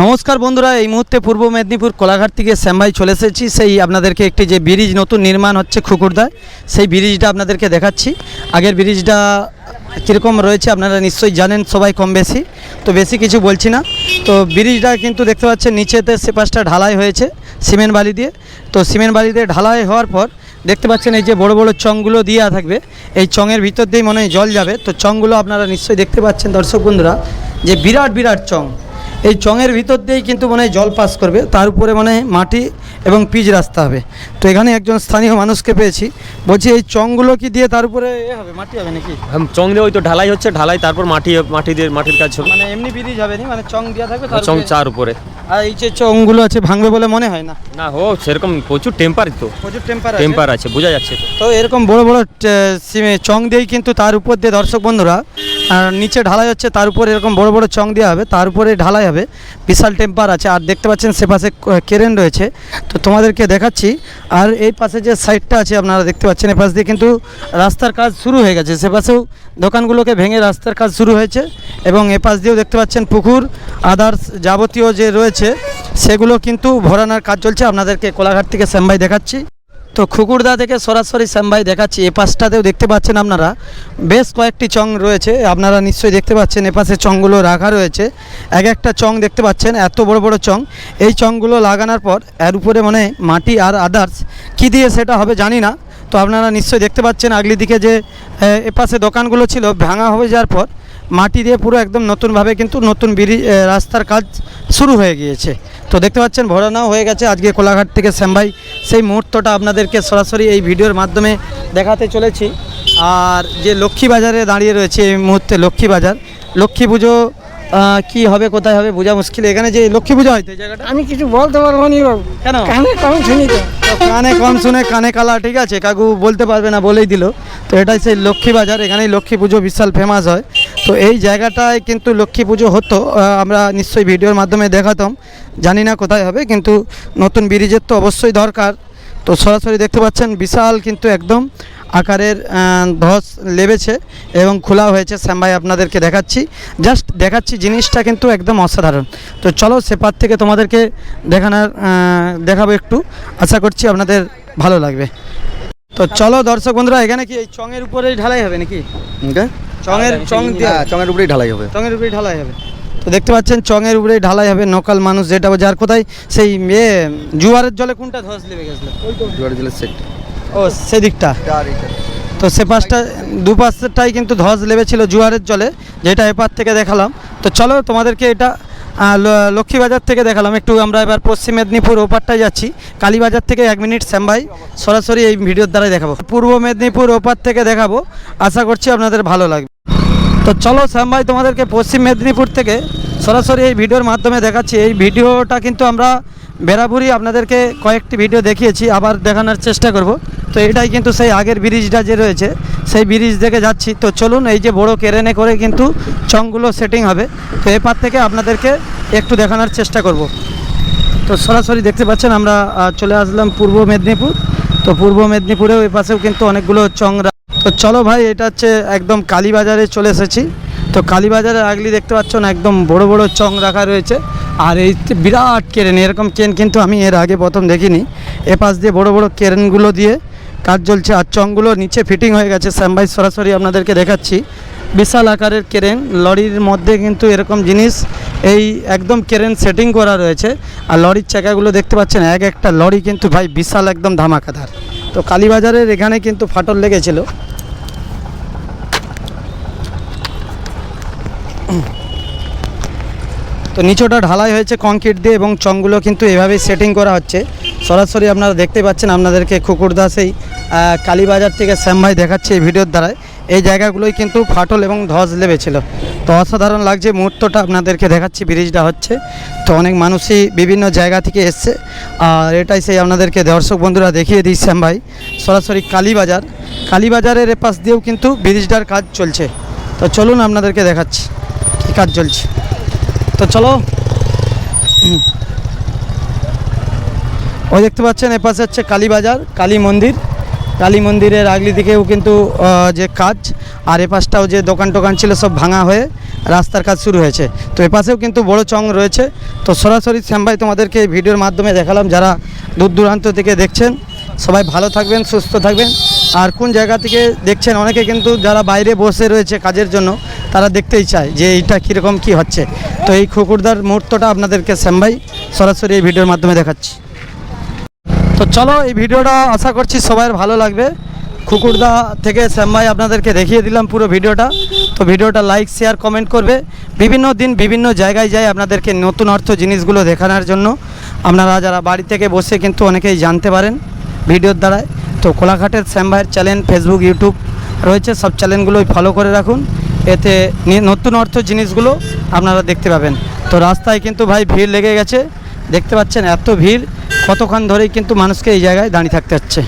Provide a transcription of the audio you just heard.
নমস্কার বন্ধুরা, এই মুহূর্তে পূর্ব মেদিনীপুর কোলাঘাট থেকে শ্যামবাই চলে এসেছি। সেই আপনাদেরকে একটি যে ব্রিজ নতুন নির্মাণ হচ্ছে খুকুরদায় সেই ব্রিজটা আপনাদেরকে দেখাচ্ছি। আগের ব্রিজটা কীরকম রয়েছে আপনারা নিশ্চয়ই জানেন, সবাই কম বেশি, তো বেশি কিছু বলছি না। তো ব্রিজটা কিন্তু দেখতে পাচ্ছেন, নিচেতে সে পাশটা ঢালাই হয়েছে সিমেন্ট বালি দিয়ে। তো সিমেন্ট বালি দিয়ে ঢালাই হওয়ার পর দেখতে পাচ্ছেন এই যে বড় বড় চংগুলো দেওয়া থাকবে। এই চংয়ের ভিতর দিয়েই মনে হয় জল যাবে। তো চংগুলো আপনারা নিশ্চয়ই দেখতে পাচ্ছেন দর্শক বন্ধুরা, যে বিরাট বিরাট চং। এই চঙের ভিতর দিয়েই কিন্তু মানে জল পাস করবে তার উপরে মানে মাটি এবং পিচ রাস্তা হবে। তো এখানে একজন স্থানীয় মানুষকে পেয়েছি। বলছি এই চংগুলো কি দিয়ে তার উপরে এ হবে মাটি হবে নাকি? হ্যাঁ, চং দিয়ে ওই তো ঢালাই হচ্ছে ঢালাই তারপর মাটি মাটি দিয়ে মাটির কাজ হবে। মানে এমনি বিধি যাবে না? মানে চং দেওয়া থাকবে চং চার উপরে। আর এই যে চংগুলো আছে ভাঙবে বলে মনে হয় না? না হো সেরকম প্রচুর টেম্পার তো। প্রচুর টেম্পার টেম্পার আছে বোঝা যাচ্ছে তো। তো এরকম বড় বড় চং দিয়েই কিন্তু তার উপর দিয়ে দর্শক বন্ধুরা আর নিচে ঢালাই হচ্ছে, তার উপরে এরকম বড় বড় চং দেওয়া হবে, তার উপরে ঢালাই হবে। বিশাল টেম্পার আছে, আর দেখতে পাচ্ছেন সে পাশে কেরেন রয়েছে। তো তোমাদেরকে দেখাচ্ছি, আর এই পাশে যে সাইডটা আছে, আপনারা দেখতে পাচ্ছেন, এ পাশ দিয়ে কিন্তু রাস্তার কাজ শুরু হয়ে গেছে। সে পাশেও দোকানগুলোকে ভেঙে রাস্তার কাজ শুরু হয়েছে, এবং এ পাশ দিয়েও দেখতে পাচ্ছেন পুকুর, আদার্স যাবতীয় যে রয়েছে, সেগুলো কিন্তু ভরানোর কাজ চলছে। আপনাদেরকে কোলাঘাট থেকে শ্যামবাই দেখাচ্ছি। তো খুকুরদা থেকে সরাসরি শ্যামবাই দেখাচ্ছি। এ পাশটাতেও দেখতে পাচ্ছেন আপনারা। বেশ কয়েকটি চং রয়েছে, আপনারা নিশ্চয়ই দেখতে পাচ্ছেন এপাশে চংগুলো রাখা রয়েছে। এক একটা চং দেখতে পাচ্ছেন, এত বড় বড় চং। এই চংগুলো লাগানোর পর, এর উপরে মানে মাটি আর আদার্স কি দিয়ে সেটা হবে জানি না। তো আপনারা নিশ্চয়ই দেখতে পাচ্ছেন, আগলি দিকে যে এপাশে দোকানগুলো ছিল, ভাঙা হয়ে যাওয়ার পর মাটি দিয়ে পুরো একদম নতুনভাবে কিন্তু নতুন বিড়ি রাস্তার কাজ শুরু হয়ে গিয়েছে। তো দেখতে পাচ্ছেন, ভরানাও হয়ে গেছে আজকে কোলাঘাট থেকে শ্যামভাই সেই মুহূর্তটা আপনাদেরকে সরাসরি এই ভিডিওর মাধ্যমে দেখাতে চলেছি। আর যে লক্ষ্মী বাজারে দাঁড়িয়ে রয়েছে এই মুহূর্তে লক্ষ্মী বাজার লক্ষ্মী পুজো কি হবে কোথায় হবে বোঝা মুশকিল। এখানে যে লক্ষ্মী পুজো হয় জায়গাটা? আমি কিছু বলতে পারব নি বাবু। কেন? কানে কম শুনি তো। কানে কম শুনে কানে কালা ঠিক আছে? কাকু বলতে পারবে না বলেই দিল। তো এটাই সেই লক্ষ্মী বাজার এখানেই লক্ষ্মী পুজো বিশাল ফেমাস হয়। তো এই জায়গাটায় কিন্তু লক্ষ্মী পুজো হতো আমরা নিশ্চয়ই ভিডিওর মাধ্যমে দেখাতাম। জানি না কোথায় হবে কিন্তু নতুন ব্রিজের তো অবশ্যই দরকার। তো সরাসরি দেখতে পাচ্ছেন বিশাল কিন্তু একদম আকারের ধস লেবেছে এবং খোলা হয়েছে। শ্যামভাই আপনাদেরকে দেখাচ্ছি। জাস্ট দেখাচ্ছি জিনিসটা কিন্তু একদম অসাধারণ। তো চলো সেপার থেকে তোমাদেরকে দেখানোর দেখাবো একটু। আশা করছি আপনাদের ভালো লাগবে। তো চলো দর্শক বন্ধুরা এখানে কি এই চঙের উপরেই ঢালাই হবে নাকি? চঙের চং হ্যাঁ চঙের উপরেই ঢালাই হবে। চঙের উপরেই ঢালাই হবে। তো দেখতে পাচ্ছেন চঙের উপরেই ঢালাই হবে। নকাল মানুষ যেটা যার কোথায়? সেই মেয়ে জুয়ারের জলে কোনটা ধস লেবে গেছিল? জোয়ার জেলার সেট। ও, সেদিকটা। তো সে পাশটা দুপাশটাই কিন্তু ধস লেবেছিল জুয়ারের জলে, যেটা এপার থেকে দেখালাম। তো চলো তোমাদেরকে এটা লক্ষ্মীবাজার থেকে দেখালাম। একটু আমরা এবার পশ্চিম মেদিনীপুর ওপারটায় যাচ্ছি। কালীবাজার থেকে এক মিনিট শ্যামভাই সরাসরি এই ভিডিওর দ্বারাই দেখাবো। পূর্ব মেদিনীপুর ওপার থেকে দেখাবো। আশা করছি আপনাদের ভালো লাগবে। তো চলো শ্যামভাই তোমাদেরকে পশ্চিম মেদিনীপুর থেকে সরাসরি এই ভিডিওর মাধ্যমে দেখাচ্ছি। এই ভিডিওটা কিন্তু আমরা বেরাবুরি আপনাদেরকে কয়েকটি ভিডিও দেখিয়েছি, আবার দেখানোর চেষ্টা করব। তো এটাই কিন্তু সেই আগের ব্রিজটা যে রয়েছে, সেই ব্রিজ থেকে যাচ্ছি। তো চলুন, এই যে বড় কেরেনে করে কিন্তু চংগুলো সেটিং হবে। তো এপার থেকে আপনাদেরকে একটু দেখানোর চেষ্টা করব। তো সরাসরি দেখতে পাচ্ছেন, আমরা চলে আসলাম পূর্ব মেদিনীপুর। তো পূর্ব মেদিনীপুরেও এ পাশেও কিন্তু অনেকগুলো চং রা- তো চলো ভাই, এটা হচ্ছে একদম কালীবাজারে চলে এসেছি। তো কালীবাজারে আগলি দেখতে পাচ্ছ না একদম বড় বড় চং রাখা রয়েছে। আর এই বিরাট কেরেন, এরকম কেন কিন্তু আমি এর আগে প্রথম দেখিনি। এ পাশ দিয়ে বড় বড় কেরেনগুলো দিয়ে কাজ চলছে আর চংগুলো নিচে ফিটিং হয়ে গেছে। শ্যামবাই সরাসরি আপনাদেরকে দেখাচ্ছি। বিশাল আকারের কেরেন, লরির মধ্যে কিন্তু এরকম জিনিস, এই একদম কেরেন সেটিং করা রয়েছে। আর লরির চাকাগুলো দেখতে পাচ্ছেন, এক একটা লরি কিন্তু ভাই বিশাল একদম ধামাকাদার। তো কালীবাজারের এখানে কিন্তু ফাটল লেগেছিল। তো নিচোটা ঢালাই হয়েছে কংক্রিট দিয়ে এবং চংগুলো কিন্তু এভাবেই সেটিং করা হচ্ছে। সরাসরি আপনারা দেখতে পাচ্ছেন আপনাদেরকে কুকুরদা সেই কালীবাজার থেকে শ্যামভাই দেখাচ্ছে এই ভিডিওর দ্বারাই এই জায়গাগুলোই কিন্তু ফাটল এবং ধস লেবেছিল। তো অসাধারণ লাগছে মুহূর্তটা আপনাদেরকে দেখাচ্ছি ব্রিজটা হচ্ছে। তো অনেক মানুষই বিভিন্ন জায়গা থেকে এসছে। আর এটাই সেই আপনাদেরকে দর্শক বন্ধুরা দেখিয়ে দিই শ্যামভাই সরাসরি কালীবাজার। কালীবাজারের এপাশ দিয়েও কিন্তু ব্রিজটার কাজ চলছে। তো চলুন আপনাদেরকে দেখাচ্ছি, কী কাজ চলছে। তো চলো। ওই দেখতে পাচ্ছেন এপাশে হচ্ছে কালীবাজার কালী মন্দির। কালী মন্দিরের আগলি দিকেও কিন্তু যে কাজ, আর এপাশটাও যে দোকান টোকান ছিল সব ভাঙা হয়ে রাস্তার কাজ শুরু হয়েছে। তো এপাশেও কিন্তু বড় চং রয়েছে। তো সরাসরি শ্যামভাই তোমাদেরকে এই ভিডিওর মাধ্যমে দেখালাম, যারা দূর দূরান্ত থেকে দেখছেন। সবাই ভালো থাকবেন, সুস্থ থাকবেন। আর কোন জায়গা থেকে দেখছেন? অনেকে কিন্তু যারা বাইরে বসে রয়েছে কাজের জন্য, তারা দেখতেই চায় যে এইটা কীরকম কি হচ্ছে। তো এই খুকুরদার মুহূর্তটা আপনাদেরকে শ্যামভাই সরাসরি এই ভিডিওর মাধ্যমে দেখাচ্ছি। তো চলো এই ভিডিওটা আশা করছি সবাই ভালো লাগবে। খুকুরদা থেকে শ্যামভাই আপনাদেরকে দেখিয়ে দিলাম পুরো ভিডিওটা। তো ভিডিওটা লাইক, শেয়ার, কমেন্ট করবে। বিভিন্ন দিন বিভিন্ন জায়গায় যাই আপনাদেরকে নতুন অর্থ জিনিসগুলো দেখানোর জন্য। আপনারা যারা বাড়ি থেকে বসে কিন্তু অনেকেই জানতে পারেন ভিডিওর দ্বারায়। তো কোলাঘাটের শ্যাম ভাইয়ের চ্যানেল ফেসবুক ইউটিউব রয়েছে। সব চ্যানেলগুলোই ফলো করে রাখুন। এতে নতুন অর্থ জিনিসগুলো আপনারা দেখতে পাবেন। তো রাস্তায় কিন্তু ভাই ভিড় লেগে গেছে। দেখতে পাচ্ছেন এত ভিড়, কতক্ষণ ধরেই কিন্তু মানুষকে এই জায়গায় দাঁড়িয়ে থাকতে হচ্ছে।